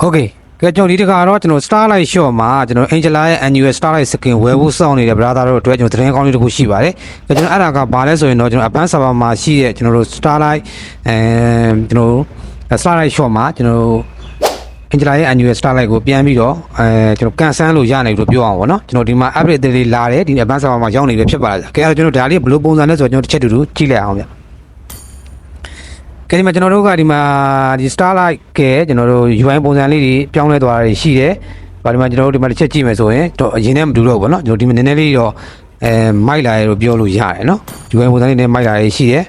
ဟုတ်ကဲ့ကဲကျွန်တော်ဒီတခါတော့ကျွန်တော် Starlight Shot မှာကျွန်တော် Angela ရဲ့ annual Starlight skin ဝယ်ဖို့စောင့်နေတဲ့ brother တို့အတွက်ကျွန်တော်သတင်းကောင်းလေးတစ်ခုရှိပါတယ်။ကဲကျွန်တော်အဲ့ဒါကဘာလဲဆိုရင်တော့ကျွန်တော် advanced server မှာရှိတဲ့ကျွန်တော်တို့ Starlight အဲကျွန်တော်တို့ Starlight Shot မှာကျွန်တော်တို့ Angela ရဲ့ annual Starlight ကိုပြန်ပြီးတော့အဲကျွန်တော်ကန်ဆန်းလို့ရနိုင်လို့ပြောအောင်ပေါ့နော်ကျွန်တော်ဒီမှာ update တွေလာတယ်ဒီ advanced server မှာရောက်နေပြီဖြစ်ပါတယ်။ကဲအဲ့တော့ကျွန်တော်ဒါလေးဘယ်လိုပုံစံလဲဆိုတော့ကျွန်တော်တစ်ချက်တူတူကြည့်လိုက်အောင်ဗျ။ ကဲဒီမှာကျွန်တော်တို့ကဒီမှာဒီ Starlight ကဲကျွန်တော်တို့ UI ပုံစံလေးတွေပြောင်းလဲသွားတာတွေရှိတယ်။ဘာဒီမှာကျွန်တော်တို့ဒီမှာတစ်ချက်ကြည့်မယ်ဆိုရင်တော့အရင်နဲ့မတူတော့ဘူးပေါ့နော်။ကျွန်တော်ဒီမှာနည်းနည်းလေးတော့အဲမိုက်လာရလို့ပြောလို့ရတယ်နော်။ UI ပုံစံလေးနဲ့မိုက်လာရရှိတယ်။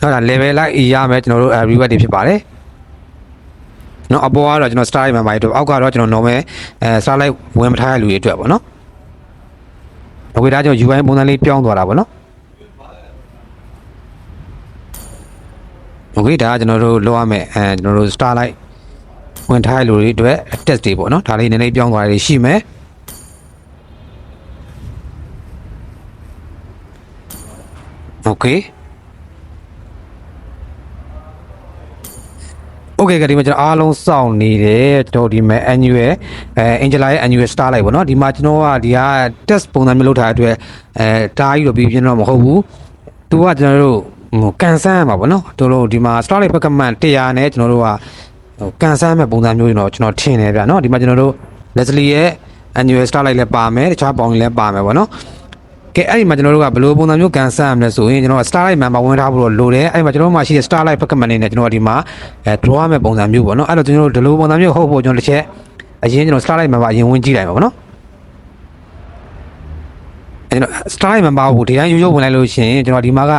ဟုတ်လား level လိုက်ရမယ်ကျွန်တော်တို့ reward တွေဖြစ်ပါတယ်။နော်အပေါ်ကတော့ကျွန်တော် Starlight မှာပါတော့အောက်ကတော့ကျွန်တော် normal အဲ Starlight ဝင်မထားရလူတွေအတွက်ပေါ့နော်။အခုဒါကျွန်တော် UI ပုံစံလေးပြောင်းသွားတာပေါ့နော်။ โอเคဒါကကျွန်တော်တို့လောက်ရမယ်အဲကျွန်တော်တို့ Starlight ဝင်ထားရလူတွေအတွက် test တွေပေါ့နော်။ဒါလေးနည်းနည်းပြောင်းသွားတာတွေရှိမယ်။โอเคโอเคကဒီမှာကျွန်တော်အားလုံးစောင့်နေတယ်ကျွန်တော်ဒီမှာ annual အဲ Angela ရဲ့ annual star လိုက်ပေါ့နော်ဒီမှာကျွန်တော်ကဒီက test ပုံစံမျိုးလုပ်ထားတဲ့အတွက်အဲတားကြီးတော့ပြီးပြင်းတော့မဟုတ်ဘူးသူကကျွန်တော်တို့ ဟိုကန်ဆန်းရမှာပေါ့နော်တို့တို့ဒီမှာ star လိုက်ဘက်ကမှန်100နဲ့ကျွန်တော်တို့ကဟိုကန်ဆန်းမဲ့ပုံစံမျိုးကျွန်တော်ကျွန်တော်ထင်တယ်ဗျာနော်ဒီမှာကျွန်တော်တို့ Leslie ရဲ့ annual star လိုက်လည်းပါမယ်တခြားပေါင်းလည်းပါမယ်ပေါ့နော်ကဲအဲ့ဒီမှာကျွန်တော်တို့ကဘယ်လိုပုံစံမျိုးကန်ဆန်းရမလဲဆိုရင်ကျွန်တော်က Starlight Member ဝင်ထားဖို့တော့လိုတယ်အဲ့ဒီမှာကျွန်တော်တို့မှာရှိတဲ့ Starlight Pokémon နေနဲ့ကျွန်တော်ကဒီမှာအဲ draw ရမယ့်ပုံစံမျိုးပေါ့နော်အဲ့တော့ကျွန်တော်တို့ဒီလိုပုံစံမျိုးဟုတ်ဖို့ကျွန်တော်တစ်ချက်အရင်ကျွန်တော် Starlight Member အရင်ဝင်ကြည့်လိုက်ပါပေါ့နော် အဲ့တော့ Starlight Member ကိုဒီတိုင်းရိုးရိုးဝင်လိုက်လို့ရှိရင်ကျွန်တော်ဒီမှာက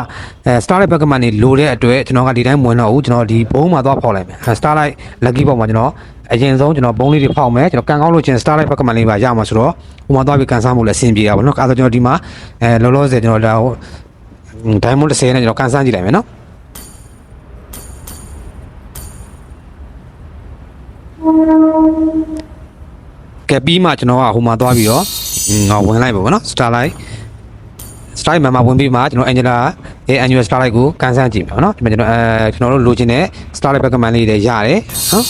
အဲ Starlight Pokémon နေလိုတဲ့အတွက်ကျွန်တော်ကဒီတိုင်းဝင်တော့ဘူးကျွန်တော်ဒီဘုံမှာသွားဖောက်လိုက်မယ်အဲ Starlight Lucky ဘောမှာကျွန်တော်အရင်ဆုံးကျွန်တော်ဘုံလေးတွေဖောက်မယ်ကျွန်တော်ကန်ကောင်းလို့ချင်း Starlight Pokémon လေးပါရမှာဆိုတော့ဟိုမှာသွားပြီးကန်ဆန်းဖို့လည်းအဆင်ပြေတာပေါ့နော်အဲ့ဒါကျွန်တော်ဒီမှာအဲလောလောဆယ်ကျွန်တော်ဒါဟို Diamond 30နဲ့ကျွန်တော်ကန်ဆန်းကြည့်လိုက်မယ်နော်ကဲပြီးမှကျွန်တော်ကဟိုမှာသွားပြီးတော့ ငါဝင်လိုက်ပါဗောနော် Starlight Starlight မှာဝင်ပြီးမှကျွန်တော် Angela ရဲ့ annual Starlight ကိုကန်ဆန်းကြည့်ပါဗောနော်ဒီမှာကျွန်တော်အဲကျွန်တော်တို့လိုချင်တဲ့ Starlight Pokemon လေးတွေရတယ်နော်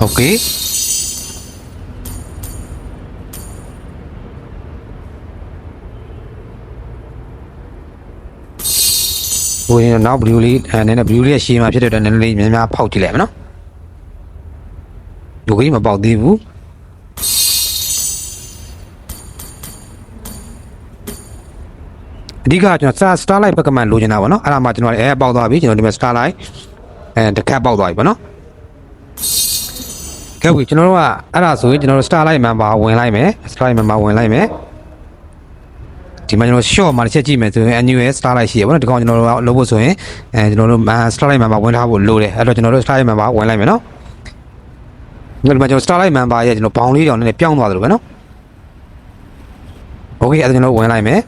โอเค ဟိုရင်နောက် blue လေးအဲနည်းနည်း blue လေးရဲ့ရှည်မှာဖြစ်တဲ့အတွက်နည်းနည်းလေးများများဖောက်ကြည့်လိုက်မယ်နော်ဒီကိမပေါက်သေးဘူးအဓိကကျွန်တော် Star Starlight Pokemon လိုချင်တာပေါ့နော်အဲ့ဒါမှကျွန်တော်အဲပေါက်သွားပြီကျွန်တော်ဒီမှာ Starlight အဲတစ်ခတ်ပေါက်သွားပြီပေါ့နော်ကဲပြီကျွန်တော်တို့ကအဲ့ဒါဆိုရင်ကျွန်တော်တို့ Starlight member ဝင်လိုက်မယ် Starlight member ဝင်လိုက်မယ် ဒီမှာကျွန်တော် short မှာတစ်ချက်ကြည့်မယ်ဆိုရင် annual Starlight ရှိရပါတော့ဒီကောင်ကျွန်တော်တို့ကလုပ်ဖို့ဆိုရင်အဲကျွန်တော်တို့ Starlight member ဝင်ထားဖို့လိုတယ်အဲ့တော့ကျွန်တော်တို့ Starlight member ဝင်လိုက်မယ်နော်ဒီမှာကျွန်တော် Starlight member ရဲ့ကျွန်တော်ဘောင်လေးတောင်နည်းနည်းပြောင်းသွားတယ်လို့ပဲနော် Okay အဲ့ဒါကျွန်တော်ဝင်လိုက်မယ်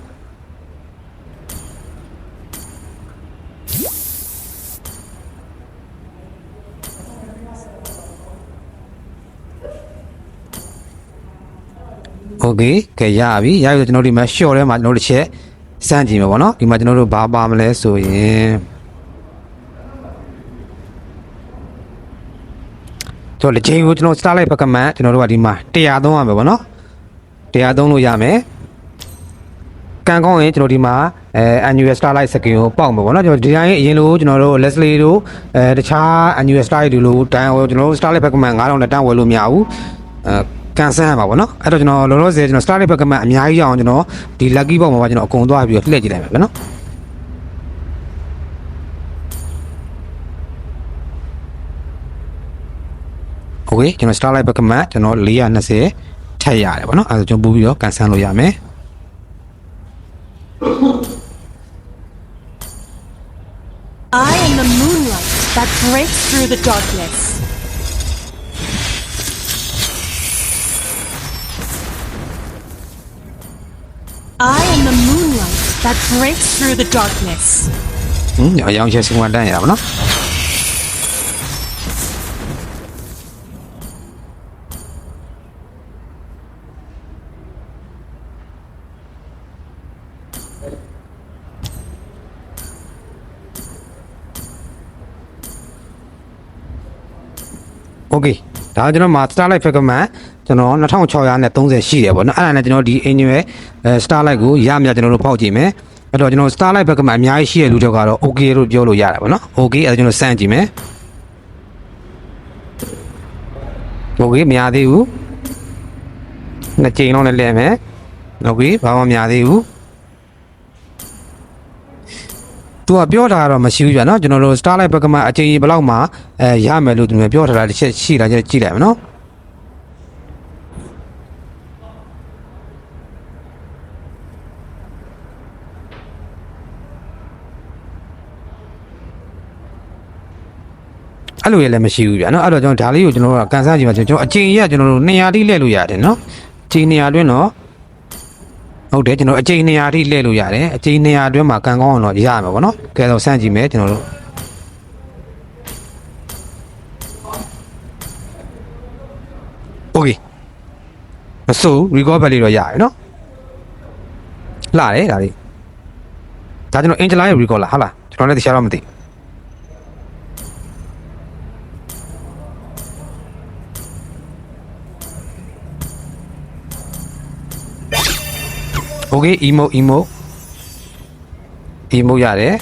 ကဲကဲရပြီရပြီဆိုကျွန်တော်ဒီမှာ short ထဲမှာကျွန်တော်တို့တစ်ချက်စမ်းကြည့်မယ်ပေါ့နော်ဒီမှာကျွန်တော်တို့ဘာပါမလဲဆိုရင်ကျွန်တော်လက်ချိန်ကိုကျွန်တော် start လိုက်ပကမန်ကျွန်တော်တို့ကဒီမှာ100သုံးရမယ်ပေါ့နော်100သုံးလို့ရမယ်ကန်ကောင်းရင်ကျွန်တော်ဒီမှာအဲ annual starlight skin ကိုပေါက်မှာပေါ့နော်ကျွန်တော်ဒီတိုင်းအရင်လိုကျွန်တော်တို့ Leslie တို့အဲတခြား annual starlight တို့လိုတန်းကျွန်တော်တို့ starlight packman 9000နဲ့တန်းဝယ်လို့မရဘူးအဲ ကန်ဆန်းရမှာပေါ့နော်အဲ့တော့ကျွန်တော်လောလောဆယ်ကျွန်တော် starlight Pokemon အများကြီးရအောင်ကျွန်တော်ဒီ lucky box မှာပါကျွန်တော်အကုန်သွားပြီးတော့လှည့်ကြည့်လိုက်မယ်ဗျနော်โอเคကျွန်တော် starlight Pokemon ကျွန်တော်420ထပ်ရတယ်ပေါ့နော်အဲ့ဒါကျွန်တော်ပို့ပြီးတော့ကန်ဆန်းလို့ရမယ် I am the moonlight that breaks through the darkness. I am the moonlight that breaks through the darkness. Hmm. Okay. ဒါကျွန်တော်မှာ starlight fragment ကျွန်တော်2630ရှိတယ်ပေါ့နော်အဲ့ဒါနဲ့ကျွန်တော်ဒီ annual အဲ starlight ကိုရမြကျွန်တော်တို့ဖောက်ကြည့်မယ်အဲ့တော့ကျွန်တော် starlight fragment အများကြီးရှိတဲ့လူတွေကတော့ okay လို့ပြောလို့ရတာပေါ့နော် okay အဲ့ဒါကျွန်တော်စမ်းကြည့်မယ် okay မရသေးဘူးနှစ်ကြိမ်လုံးနဲ့လဲမယ် okay ဘာမှမရသေးဘူး သူကပြောတာကတော့မရှိဘူးပြနော်ကျွန်တော်တို့ starlight ဘက်ကမှအချိန်ကြီးဘယ်လောက်မှအဲရမယ်လို့သူမျိုးပြောထားတာတစ်ချက်ရှိတာကြည့်ကြည့်လိုက်မယ်နော်အဲ့လိုရလည်းမရှိဘူးဗျာနော်အဲ့တော့ကျွန်တော်ဒါလေးကိုကျွန်တော်တို့ကကန်ဆန်းကြည့်ပါကျွန်တော်အချိန်ကြီးကကျွန်တော်တို့200တိလှည့်လို့ရတယ်နော်အချိန်200အတွင်းတော့ ဟုတ်တယ်ကျွန်တော်အချိန်200တိလှည့်လို့ရတယ်အချိန်200အတွင်းမှာကန်ကောင်းအောင်တော့ရရမှာပေါ့နော်ကဲတော့စမ်းကြည့်မယ်ကျွန်တော်တို့โอเคမဆိုး record value တော့ရတယ်နော်လာတယ်ဒါလေးဒါကျွန်တော် Angela ရဲ့ record လားဟာလားကျွန်တော်လည်းတခြားတော့မသိဘူး โอเค emote emote emote ရတယ်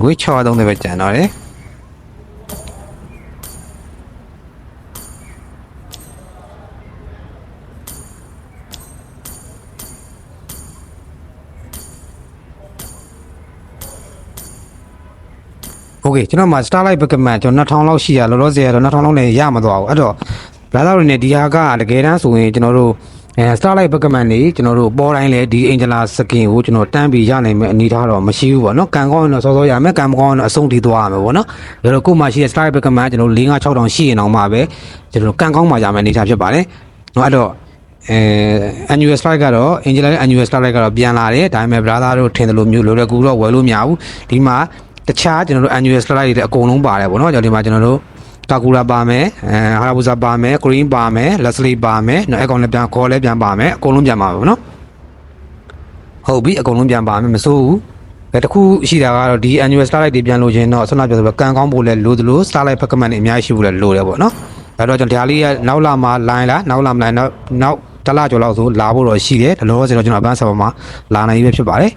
ငွေ6သုံးတယ်ပဲကျန်တော့တယ် โอเคကျွန်တော်မှာ starlight backman ကျွန်တော်2000လောက်ရှိရလောလောဆယ်ကတော့2000လောက်နဲ့ရမသွားဘူးအဲ့တော့ brother တွေနဲ့ဒီဟာကတကယ်တမ်းဆိုရင်ကျွန်တော်တို့အဲ starlight backman နေကျွန်တော်တို့ပေါ်တိုင်းလဲဒီ angela skin ကိုကျွန်တော်တန်းပြီးရနိုင်မယ့်အနေအထားတော့မရှိဘူးပေါ့နော်ကန်ကောင်းရင်တော့စောစောရမယ်ကန်မကောင်းရင်တော့အဆုံးထိသွားရမယ်ပေါ့နော်ဒါတော့ကို့မှာရှိတဲ့ starlight backman ကျွန်တော်4 5 6တောင်ရှိရင်တော့မှပဲကျွန်တော်ကန်ကောင်းမှရမယ်အနေအထားဖြစ်ပါတယ်နော်အဲ့တော့အဲ annual strike ကတော့ angela ရဲ့ annual strike ကတော့ပြန်လာတယ်ဒါပေမဲ့ brother တို့ထင်တယ်လို့မျိုးလိုလည်းကူတော့ဝယ်လို့မရဘူးဒီမှာ တခြားကျွန်တော်တို့ annual strike တွေလည်းအကုန်လုံးပါတယ်ပေါ့နော်ကျွန်တော်ဒီမှာကျွန်တော်တို့တာကူလာပါမယ်အဲဟာရာဘူဇာပါမယ်ဂရင်းပါမယ်လက်စလီပါမယ်နော်အကောင်လည်းပြန်ခေါ်လည်းပြန်ပါမယ်အကုန်လုံးပြန်ပါမယ်ပေါ့နော်ဟုတ်ပြီအကုန်လုံးပြန်ပါမယ်မစိုးဘူးအဲတခုရှိတာကတော့ဒီ annual starlight တွေပြန်လို့ချင်းတော့ဆွမ်းနာပြောဆိုတော့ကန်ကောင်းဖို့လဲလိုသလို starlight ဖက်ကမန်တွေအများကြီးရှိဖို့လဲလိုတယ်ပေါ့နော်အဲတော့ကျွန်တော်ဒါလေးကနောက်လာမှာ line လားနောက်လာမလားနောက်နောက်တစ်လကျော်လောက်ဆိုလာဖို့တော့ရှိတယ်ဒါလို့ဆိုတော့ကျွန်တော်အပန်းဆာပေါ်မှာလာနိုင်ပြီဖြစ်ပါတယ်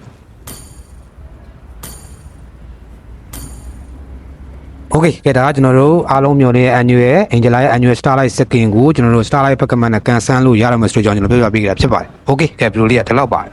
โอเคကဲဒါကကျွန်တော်တို့အားလုံးမျိုးတဲ့ annual ရဲ့ Angela ရဲ့ annual starlight skin ကိုကျွန်တော်တို့ starlight ဖက်ကမန်နဲ့ကန်ဆန်းလို့ရတော့မယ်ဆိုတော့ကျွန်တော်ပြောပြပေးကြတာဖြစ်ပါတယ်โอเคကဲဗီဒီယိုလေးကဒီလောက်ပါတယ်